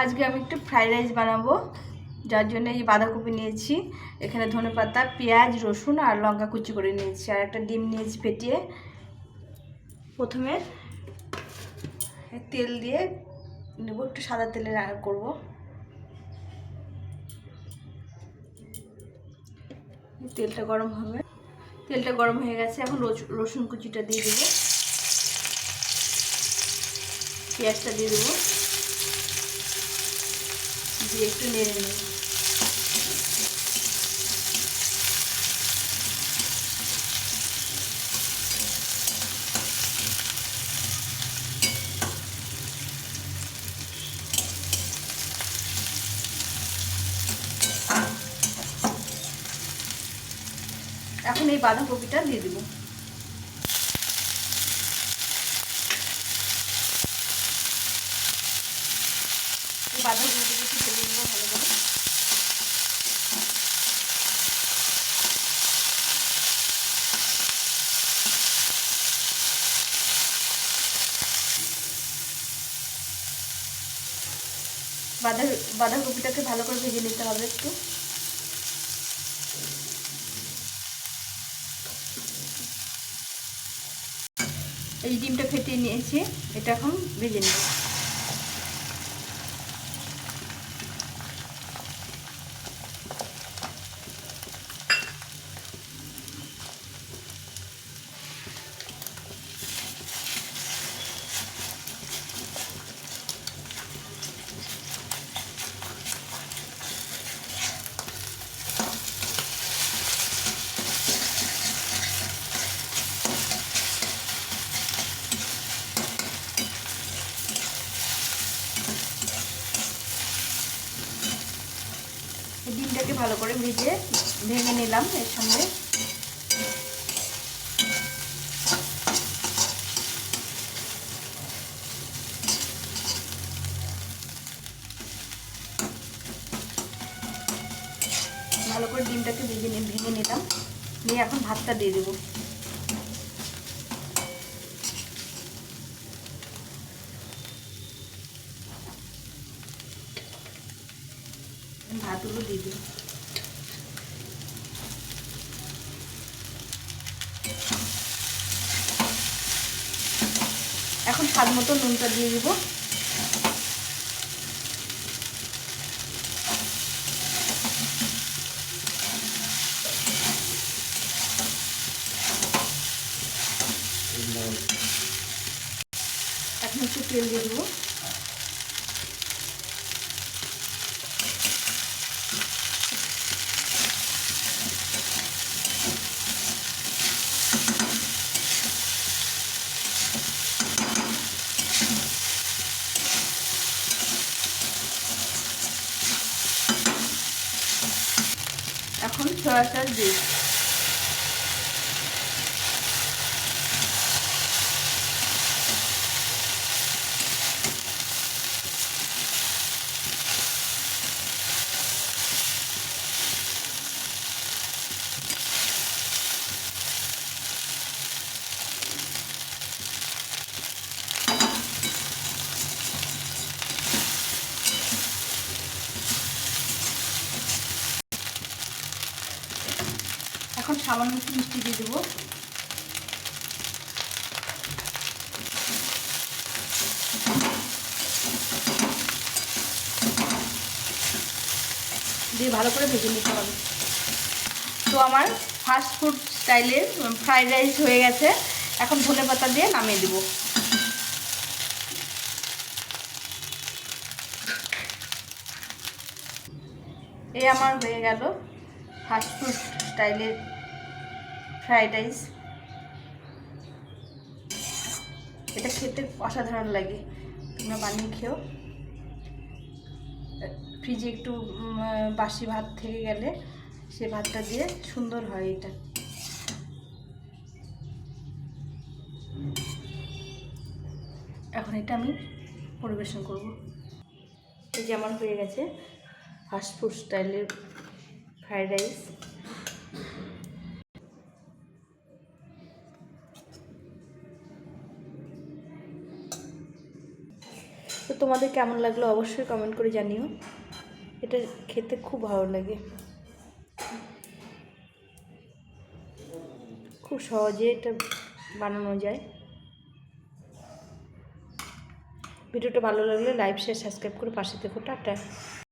আজকে আমি একটু ফ্রাইড রাইস বানাবো, যার জন্য এই বাঁধাকপি নিয়েছি। এখানে ধনেপাতা পেঁয়াজ, রসুন আর লঙ্কা কুচি করে নিয়েছি। আর একটা ডিম নিয়েছি ফেটিয়ে। প্রথমে তেল দিয়ে নেব, একটু সাদা তেলে রান্না করব। তেলটা গরম হবে। তেলটা গরম হয়ে গেছে, এখন রসুন কুচিটা দিয়ে দেবো। পেঁয়াজটা দিয়ে দেবো। দিয়ে একটু নেড়ে নেব। এখন এই বাঁধাকপিটা দিয়ে দেবো। একটু ভেজে নেব ভালো করে বাঁধা বাঁধাকপিটাকে ভালো করে ভেজে নিতে হবে একটু। এই ডিমটা ফেটিয়ে নিয়েছি, এটা এখন ভেজে নেব। ডিমটাকে ভালো করে ভেজে ভেঙে নিলাম এর সঙ্গে। ভালো করে ডিমটাকে ভেঙে নিলাম। নিয়ে এখন ভাতটা দিয়ে দেবো। ভাতগুলো দিয়ে দেবো। এখন স্বাদ মতো নুনটা দিয়ে দিব। এখন একটু তেল দিয়ে দেবো। com tortas. এখন সামান্য একটু মিষ্টি দিয়ে দেবো। দিয়ে ভালো করে ভেজে নিতে হবে। তো আমার ফাস্ট ফুড স্টাইলের ফ্রাইড রাইস হয়ে গেছে। এখন ধনে পাতা দিয়ে নামিয়ে দেবো। এই আমার হয়ে গেল ফাস্ট ফুড স্টাইলের ফ্রাইড রাইস এটা খেতে অসাধারণ লাগে। তোমরা বানিয়ে খেও। ফ্রিজে একটু বাসি ভাত থেকে গেলে সে ভাতটা দিয়ে সুন্দর হয় এটা। এখন এটা আমি পরিবেশন করব। এই যে আমার হয়ে গেছে ফাস্ট ফুড স্টাইলের ফ্রায়েড রাইস তো তোমাদের কেমন লাগল অবশ্যই কমেন্ট করে জানিও। এটা খেতে খুব ভালো লাগে। খুব সহজে এটা বানানো যায়। ভিডিওটা ভালো লাগলে লাইক শেয়ার সাবস্ক্রাইব করে পাশে দেখো টাটা।